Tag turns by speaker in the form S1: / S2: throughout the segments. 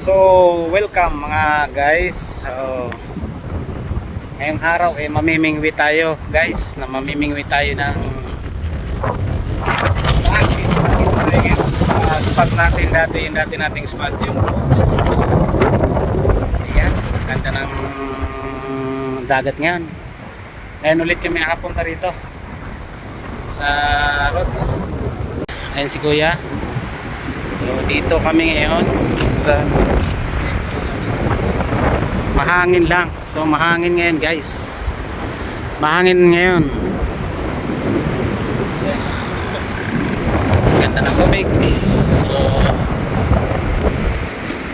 S1: So, welcome mga guys. So, ngayong araw eh mamimingwi tayo guys na mamimingwi tayo ng spot natin spot natin dati yung dati nating spot yung boats. Ayan, ganda ng dagat ngayon. Ngayon ulit kami nakapunta rito sa Rods. Ayan si Kuya. So dito kami ngayon. Sa- mahangin lang. So mahangin ngayon guys. Mahangin ngayon. Ganda ng tubig. So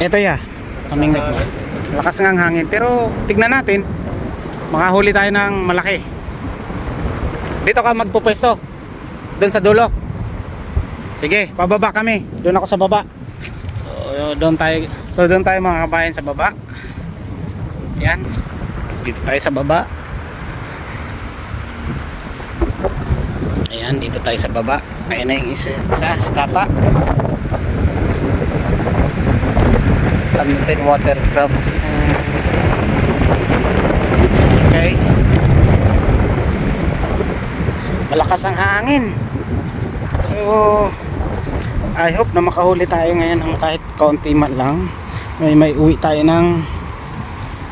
S1: Ito ya. Kaming nag Lakas ang hangin. Pero tignan natin. Makahuli tayo ng malaki. Dito ka magpupwesto. Doon sa dulo. Sige, pababa kami. Doon ako sa baba. Doon tayo So, doon tayo mga kabayan sa baba. Yan. Dito tayo sa baba. Ayan, dito tayo sa baba. Ayan na yung isa, isa si Tata. Limited watercraft. Okay. Malakas ang hangin. So, I hope na makahuli tayo ngayon ng kahit kaunti man lang. May may uwi tayo ng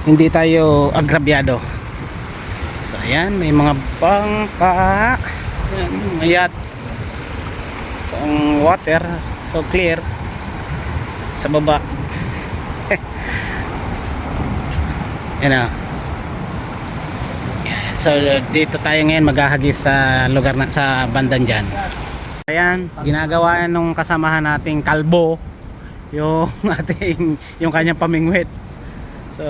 S1: hindi tayo agrabyado. So, ayan, may mga bangka. Ayan, mayat. So, ang water, so clear. Sa baba. Yan na. Yan. So, dito tayo ngayon maghahagis sa lugar na, sa bandan dyan. Ayan, ginagawa nung kasamahan nating kalbo yung ating yung kanyang pamingwit. So,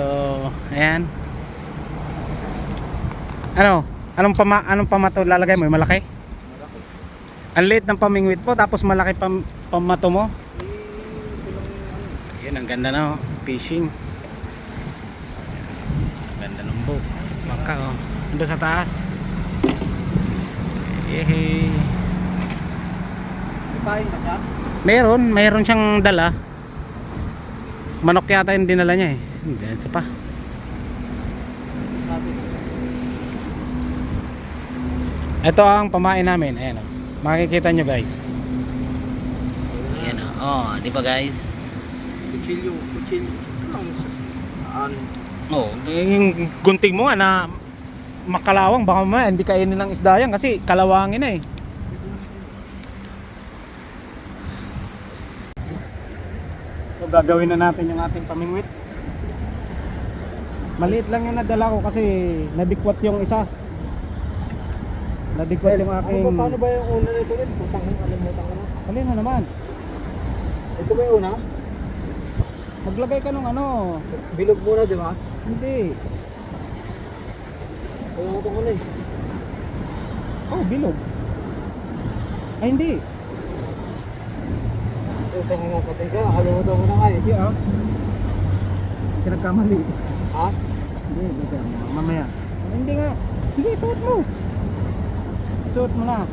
S1: ayan. Ano? Anong pama anong pamato lalagay mo? Yung Malaki? Ang liit ng pamingwit po tapos malaki pam, pamato mo. Yan ang ganda na oh. Fishing. Ang Ganda ng boat. Baka oh. Doon sa taas. Yehey.
S2: Pahin ka siya?
S1: Meron, meron siyang dala. Manok yata yung dinala niya eh. Hindi, ito pa. Ito ang pamain namin. Ayan o. Makikita nyo guys. Ayan o. Oh, di ba guys?
S2: Kutsilyo. Kutsilyo. Ano?
S1: Oh, yung gunting mo nga na makalawang baka mamaya hindi kainin ng isda yan kasi kalawangin na eh. So gagawin na natin yung ating pamingwit. Maliit lang yung nadala ko kasi nadikwat yung isa. Nadikwat yung aking...
S2: Ano ba, paano ba yung una nito rin? Putang ko, kalimutan ko na.
S1: Alin na naman?
S2: Ito ba yung una?
S1: Maglagay ka nung ano.
S2: Bilog muna, di ba?
S1: Hindi.
S2: Kalimutan ko na eh.
S1: Oh, bilog. Ay, hindi.
S2: Ko nga patay ka. Kalimutan ko na nga eh.
S1: Hindi ah. Pinagkamali.
S2: Ha?
S1: Hindi, hindi. Mamaya. Hindi nga. Sige, suot mo. Isuot mo na.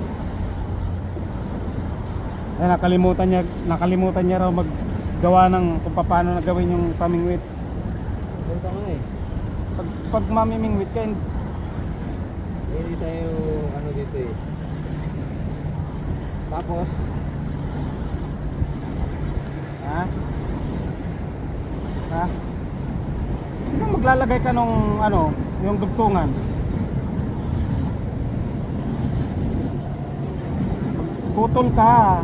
S1: Ay, nakalimutan niya, nakalimutan niya raw maggawa ng kung paano na gawin yung pamingwit.
S2: Ko na eh.
S1: Pag, pag mamimingwit ka,
S2: Eh, Hindi tayo ano dito eh. Tapos,
S1: ha? Ha? Hindi maglalagay ka nung ano, yung dugtungan. Putol ka.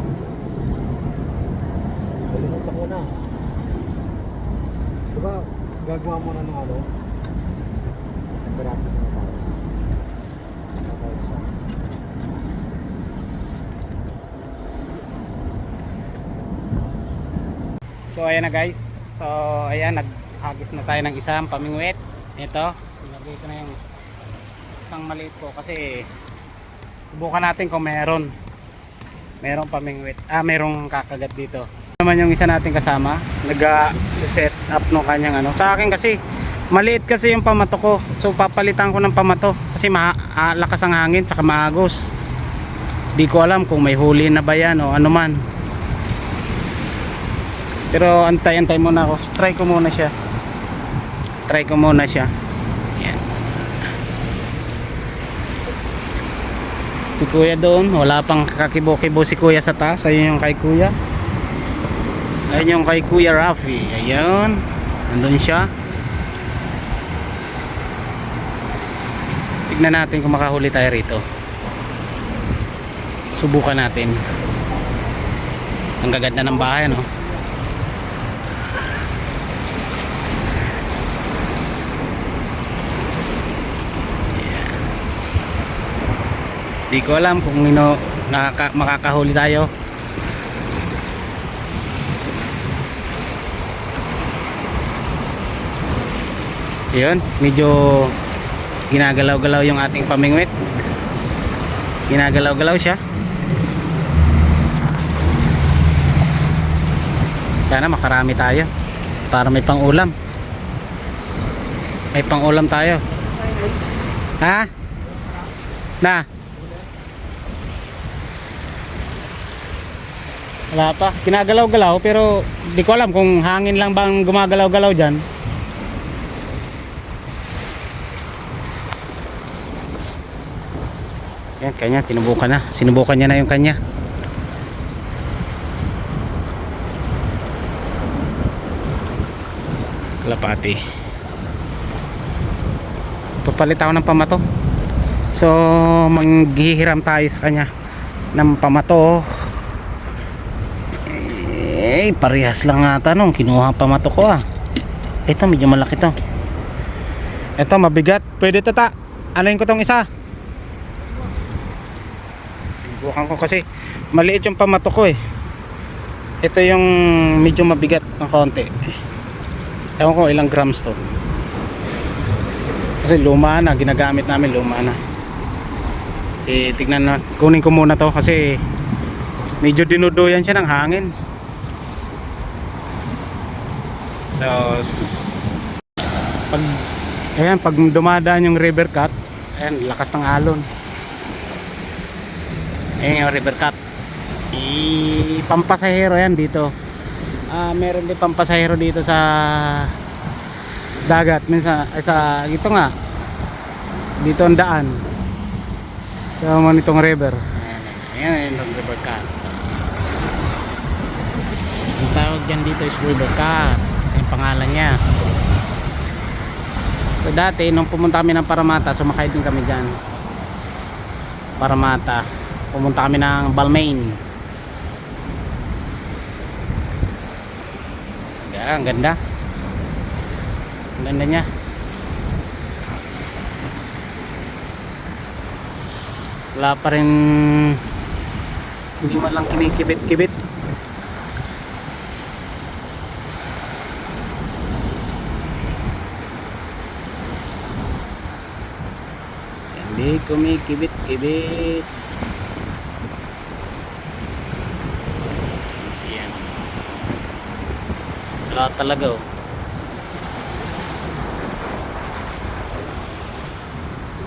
S2: kalimutan ko na. Diba, gagawa mo na ng ano? Isang piraso na tayo. Tatawag isa.
S1: So ayan na guys. So ayan naghagis na tayo ng isang pamingwit. Ito, nilagay ko na yung isang maliit ko kasi subukan natin kung meron. Merong pamingwit. Ah, merong kakagat dito. Naman yung isa nating kasama, nag-set up no kanyang ano. Sa akin kasi maliit kasi yung pamato ko. So papalitan ko ng pamato kasi malakas ang hangin tsaka maagos. Di ko alam kung may huli na ba yan o ano man. Pero antay-antay muna ako. Try ko muna siya. Try ko muna siya. Yan. Si kuya doon, wala pang kakibo-kibo si kuya sa taas. Ayun yung kay kuya. Ayun yung kay kuya Rafi. Ayun. Nandun siya. Tignan natin kung makahuli tayo rito. Subukan natin. Ang gaganda ng bahay, no? Di ko alam kung nino nakaka, makakahuli tayo. Yun, medyo ginagalaw-galaw yung ating pamingwit. Ginagalaw-galaw siya. Sana makarami tayo para may pang-ulam. May pang-ulam tayo. Ha? Na? Wala pa. Kinagalaw-galaw pero di ko alam kung hangin lang bang gumagalaw-galaw dyan. Yan, kanya, tinubukan na. Sinubukan niya na yung kanya. Kalapati. Papalit ako ng pamato. So, manghihiram tayo sa kanya ng pamato. Eh, parehas lang ata nung kinuha ang pamato ko ah. Ito, medyo malaki to. Ito, mabigat. Pwede ito ta. Alayin ko tong isa. Bukan ko kasi maliit yung pamato ko eh. Ito yung medyo mabigat ng konti. Ewan ko ilang grams to. Kasi luma na, ginagamit namin luma na. Kasi tignan na, kunin ko muna to kasi medyo dinuduyan siya ng hangin. So, pag, ayan, pag dumadaan yung river cut, ayan, lakas ng alon. Ayan yung river cut. I pampasahero yan dito. Ah, meron din pampasahero dito sa dagat minsan ay sa ito nga. Dito ang daan. Sa mo nitong river. Ayan, ayan yung river cut. Ang tawag dyan dito is river cut. Pangalan niya. So dati nung pumunta kami ng Paramata, sumakay din kami dyan. Paramata. Pumunta kami ng Balmain. Yeah, ang ganda. Ang ganda niya. Wala pa rin hindi man lang kinikibit-kibit hindi kumikibit-kibit Yan. Wala talaga oh.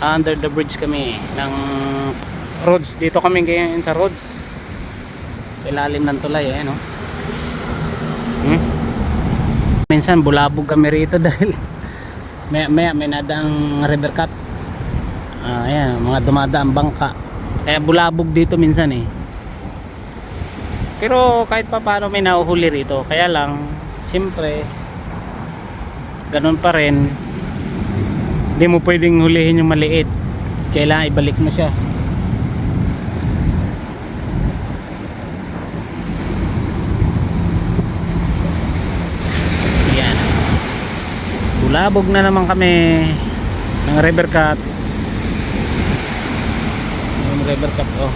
S1: Under the bridge kami ng roads. Dito kami ngayon sa roads. Ilalim ng tulay eh, no? Hmm? Minsan bulabog kami rito dahil may may may nadang river cut. Ah, ayan, mga dumadaang bangka. Kaya bulabog dito minsan eh. Pero kahit pa paano may nahuhuli rito. Kaya lang, siyempre, ganun pa rin. Hindi mo pwedeng hulihin yung maliit. Kailangan ibalik mo siya. Yan. Bulabog na naman kami ng river cut. Yung river cut, oh.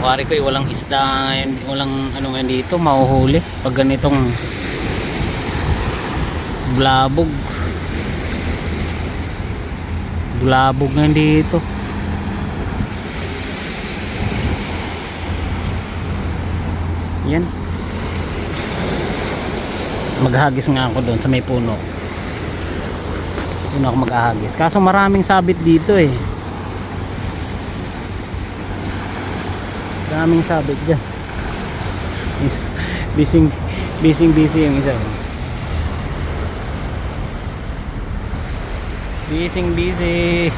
S1: Kuwari ko eh, walang isda ngayon, walang ano ngayon dito, mahuhuli pag ganitong blabog. Blabog ngayon dito. Yan. Maghagis nga ako doon sa may puno. Doon ako mag-ahagis. Kaso maraming sabit dito eh. Maraming sabit dyan. Is- Bising, bising, busy yung isa. Bising, busy.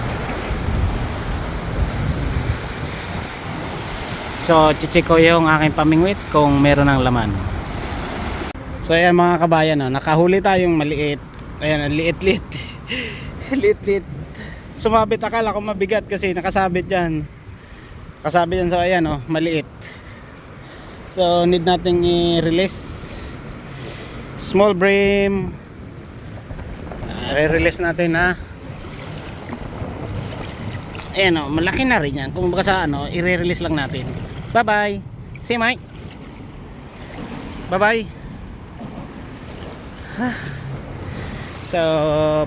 S1: So, chichik ko yung aking pamingwit kung meron ng laman. So, ayan mga kabayan, oh, nakahuli tayong maliit. Ayan, liit-liit. liit-liit. Sumabit akala ko mabigat kasi nakasabit yan. Kasabit yan, so ayan, oh, maliit. So, need nating i-release. Small brim. Ah, re-release natin ha. Ayan o, malaki na rin yan. Kung baka sa ano, i-release lang natin. Bye-bye. See you, Mike. Bye-bye. So,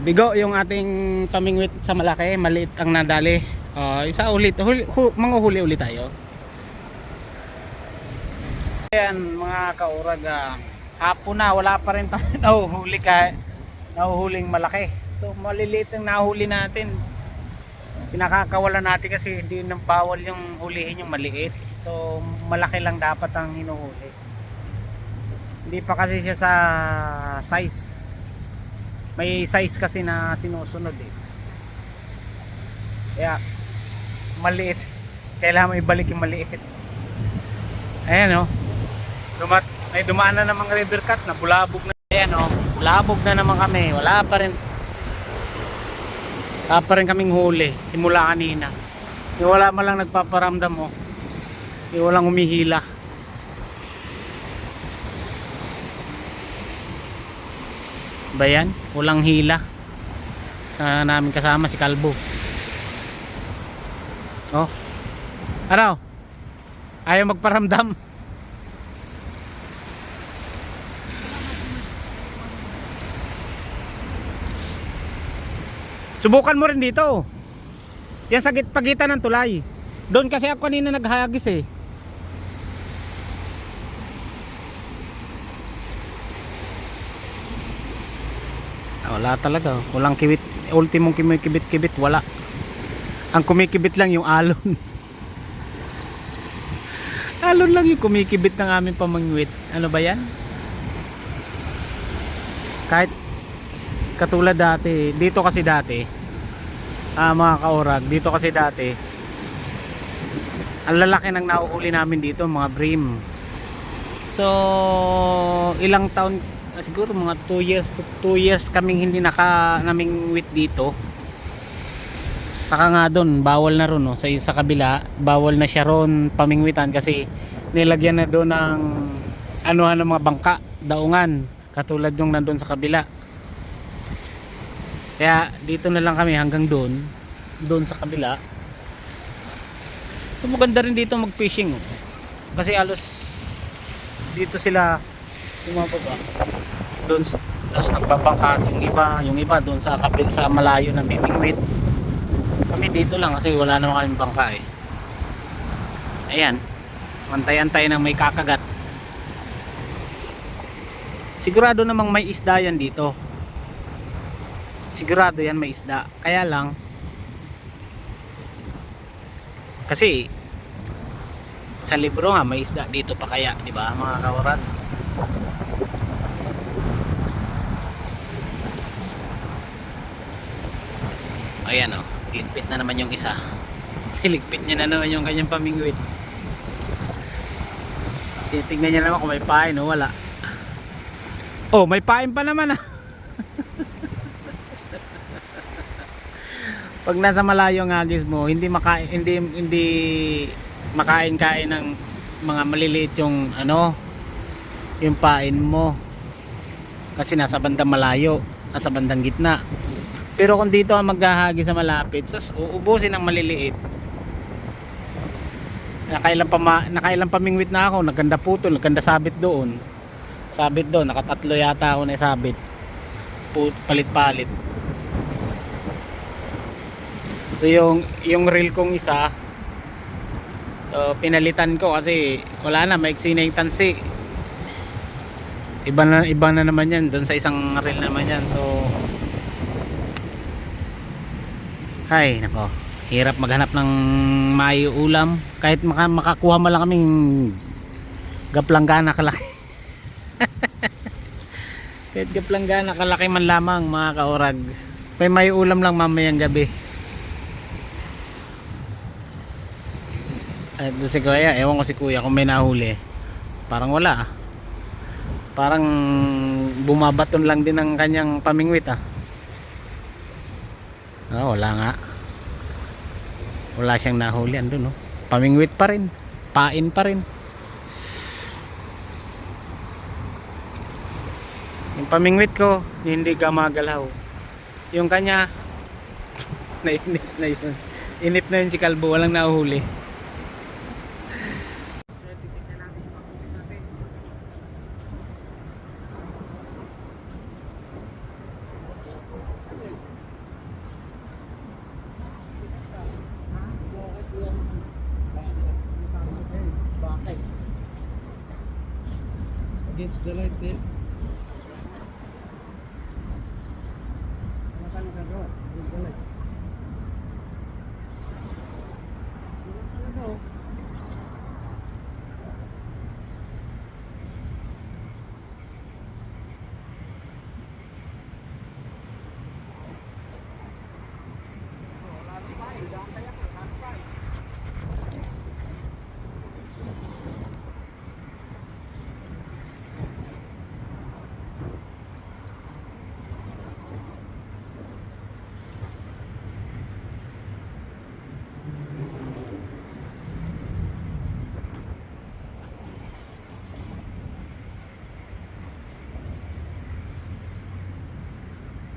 S1: bigo yung ating pamingwit sa malaki. Maliit ang nadali. Oh, isa ulit. Huli, hu, manguhuli ulit tayo. Ayan, mga kaurag. ah, hapon na, wala pa rin tayo nahuhuli kahit nahuhuling malaki. So, maliliit ang nahuli natin pinakakawalan natin kasi hindi nang bawal yung hulihin yung maliit so malaki lang dapat ang hinuhuli hindi pa kasi siya sa size. May size kasi na sinusunod eh. Kaya maliit. Kailangan mo ibalik yung maliit. Ayan o Dumat, may dumaan na namang river cut na. Bulabog na. Ayan o bulabog na naman kami. Wala pa rin. Wala pa rin kaming huli. Simula kanina. Yung wala man lang nagpaparamdam mo yung walang humihila ba yan? hila sa namin kasama si Kalbo oh ano? ayaw magparamdam Subukan mo rin dito. Yan sa git pagitan ng tulay. Doon kasi ako kanina naghagis eh. Wala talaga. Walang kibit. Ultimong kumikibit-kibit. Wala. Ang kumikibit lang yung alon. alon lang yung kumikibit ng aming pamangwit. Ano ba yan? Kahit katulad dati dito kasi dati ah mga kaorag dito kasi dati ang lalaki ng nauuli namin dito mga brim so ilang taon ah, siguro mga 2 years 2 years kaming hindi naka naming wit dito saka nga doon bawal na ron no? sa, sa kabila bawal na siya ron pamingwitan kasi nilagyan na doon ng anuhan ng mga bangka daungan katulad yung nandun sa kabila kaya dito na lang kami hanggang doon. Doon sa kabila. So maganda rin dito mag-fishing. oh. Kasi alos dito sila bumababa. Doon s- tapos nagbabangkas yung iba, yung iba doon sa kabil sa malayo ng Bibingwit. Kami dito lang kasi wala naman kaming bangka eh. Ayan. Antay-antay ng may kakagat. Sigurado namang may isda yan dito sigurado yan may isda kaya lang kasi sa libro nga may isda dito pa kaya di ba mga kawaran ayan o ligpit na naman yung isa. Niligpit niya na naman yung kanyang pamingwit. Titignan niya naman kung may pain o wala. Oh may pain pa naman ah. Pag nasa malayo ang agis mo, hindi makain hindi hindi makain-kain ng mga maliliit yung ano, yung pain mo. Kasi nasa bandang malayo, nasa bandang gitna. Pero kung dito ang maghahagi sa malapit, sus, uubusin ang maliliit. Nakailang pa ma, nakailang pamingwit na ako, naganda putol, naganda sabit doon. Sabit doon, nakatatlo yata ako na sabit. Palit-palit. So yung yung reel kong isa so, pinalitan ko kasi wala na maiksi na yung tansi. Iba na iba na naman yan doon sa isang reel naman yan. So Ay, nako. Hirap maghanap ng may ulam. Kahit maka, makakuha mo lang kaming gaplanggana kalaki. Kahit gaplanggana kalaki man lamang mga kaurag. May may ulam lang mamayang gabi. At si kuya, ewan ko si kuya kung may nahuli. Parang wala. Parang bumabaton lang din ang kanyang pamingwit ah. Ah, wala nga. Wala siyang nahuli andun no. Pamingwit pa rin. Pain pa rin. Yung pamingwit ko, hindi gumagalaw. Yung kanya, nainip na yun. Inip na yun si Kalbo, walang nahuhuli.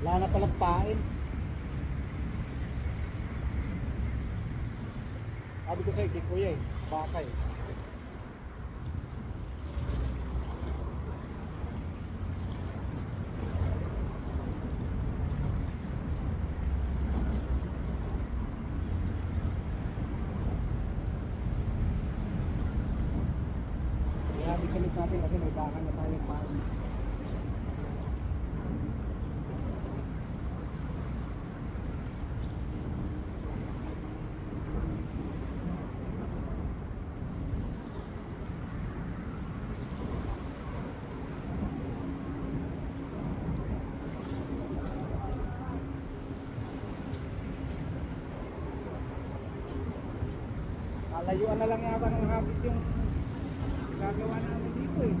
S1: Wala na palang pain.
S3: Sabi ko sa'yo, kay kuya eh. Baka eh.
S1: Kaya bisalit natin kasi may baka na tayong pain. Kalayuan na lang yata ng habit yung gagawa namin dito eh.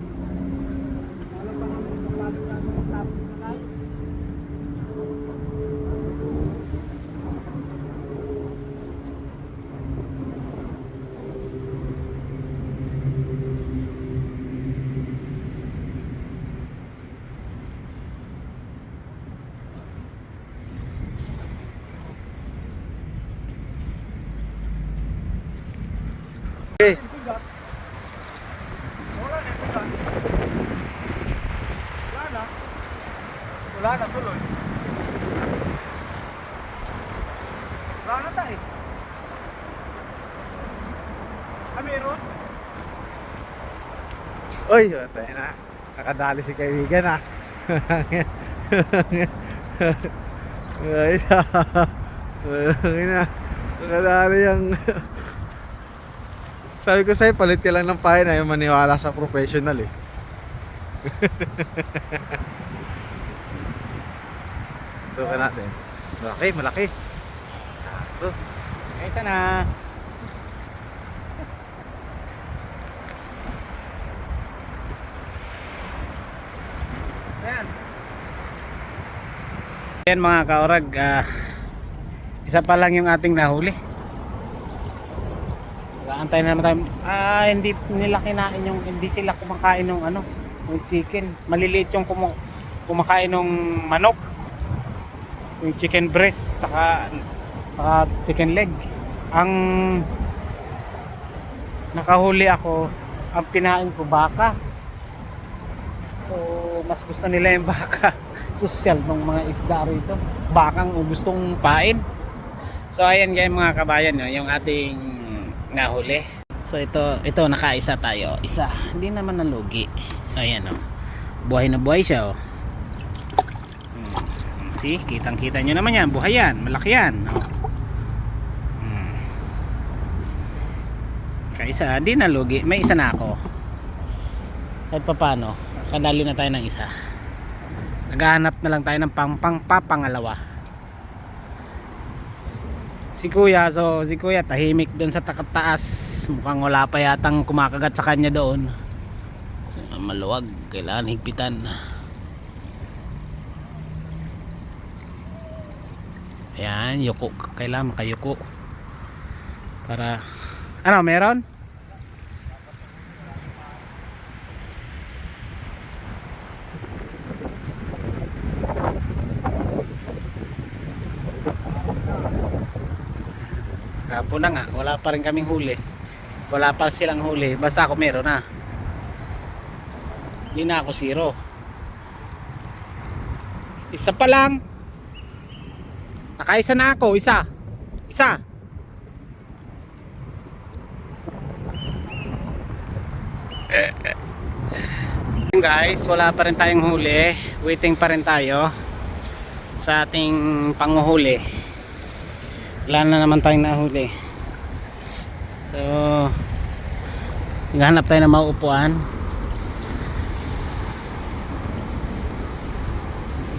S1: Alam pa namin kung lalo namin ang tapos na lahat.
S3: Wala na. Wala na tuloy. Wala na tayo. Ah, meron? Uy, tayo na. Nakadali si kaibigan ah. Ay, Ay na. Nakadali yung... Sabi ko sa'yo, palit ka lang ng pahin ayaw maniwala sa professional eh. Ito ka natin. Malaki, malaki. Ito.
S1: Okay, sana. Ayan. Ayan mga kaorag, ah, isa pa lang yung ating nahuli. Antay na naman tayo. Ah, hindi nila kinain yung, hindi sila kumakain ng ano, yung chicken. Maliliit yung kumu kumakain ng manok. Yung chicken breast, tsaka, tsaka chicken leg. Ang nakahuli ako, ang kinain ko baka. So, mas gusto nila yung baka. Social ng mga isda rito. Bakang gustong pain. So, ayan guys mga kabayan, no, yung ating nahuli. So, ito, ito nakaisa tayo. Isa. Hindi naman nalugi. Ayan oh. Buhay na buhay siya oh. Hmm. See, kitang kita nyo naman yan. Buhay yan. Malaki yan. Oh. Kaisa, di na lugi. May isa na ako. Kahit pa paano, kadali na tayo ng isa. Naghahanap na lang tayo ng pang pang papangalawa. Si kuya, so si kuya tahimik doon sa takat taas. Mukhang wala pa yatang kumakagat sa kanya doon. So, maluwag, kailangan higpitan. Ayan, yuko. Kailangan makayuko. Para, ano, meron? Kapon na nga, wala pa rin kaming huli. Wala pa silang huli. Basta ako meron na. Hindi na ako zero. Isa pa lang. Nakaisa na ako, isa. Isa. Guys, wala pa rin tayong huli. Waiting pa rin tayo sa ating panguhuli. Wala na naman tayong nahuli. So, naghanap tayo ng mauupuan.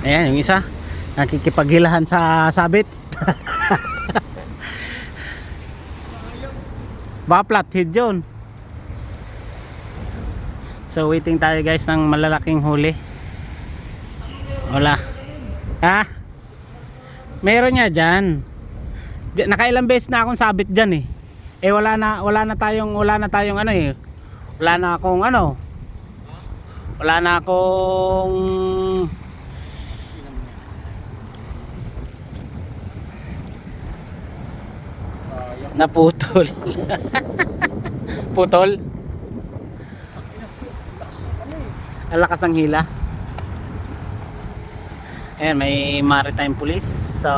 S1: Ayan, yung isa. Nakikipaghilahan sa sabit. Baka flathead yun. So waiting tayo guys ng malalaking huli. Wala. Ha? Meron niya dyan. Nakailang beses na akong sabit dyan eh. Eh wala na wala na tayong wala na tayong ano eh. Wala na akong ano. Wala na akong naputol. Putol. Ang lakas ng hila. Ayan, may maritime police. So,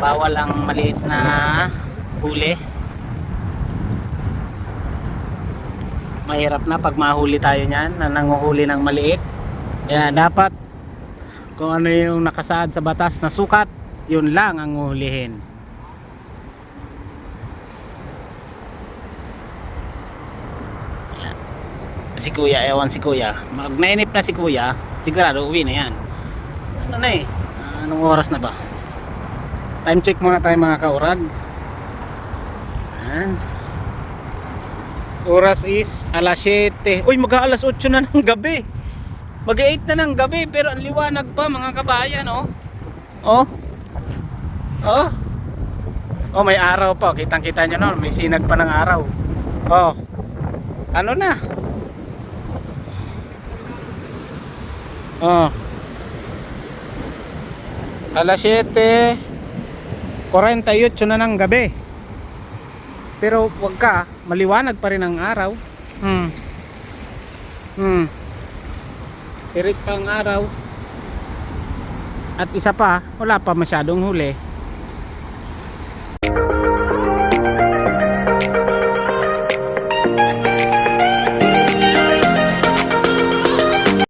S1: bawal ang maliit na huli. Mahirap na pag mahuli tayo niyan na nanguhuli ng maliit. Kaya dapat kung ano yung nakasaad sa batas na sukat, yun lang ang uhulihin. si kuya, ewan si kuya mag nainip na si kuya sigurado uwi na yan ano na eh anong oras na ba time check muna tayo mga kaurag. Ayan. oras is alas 7 uy mag alas 8 na ng gabi. Mag 8 na ng gabi pero ang liwanag pa mga kabayan oh. Oh. Oh. Oh may araw pa kitang kita nyo no may sinag pa ng araw. Oh. Ano na? Oh. Alas 7 48 na ng gabi. Pero wag ka, maliwanag pa rin ang araw. Hmm. Hmm. Tirik pa ang araw. At isa pa, wala pa masyadong huli.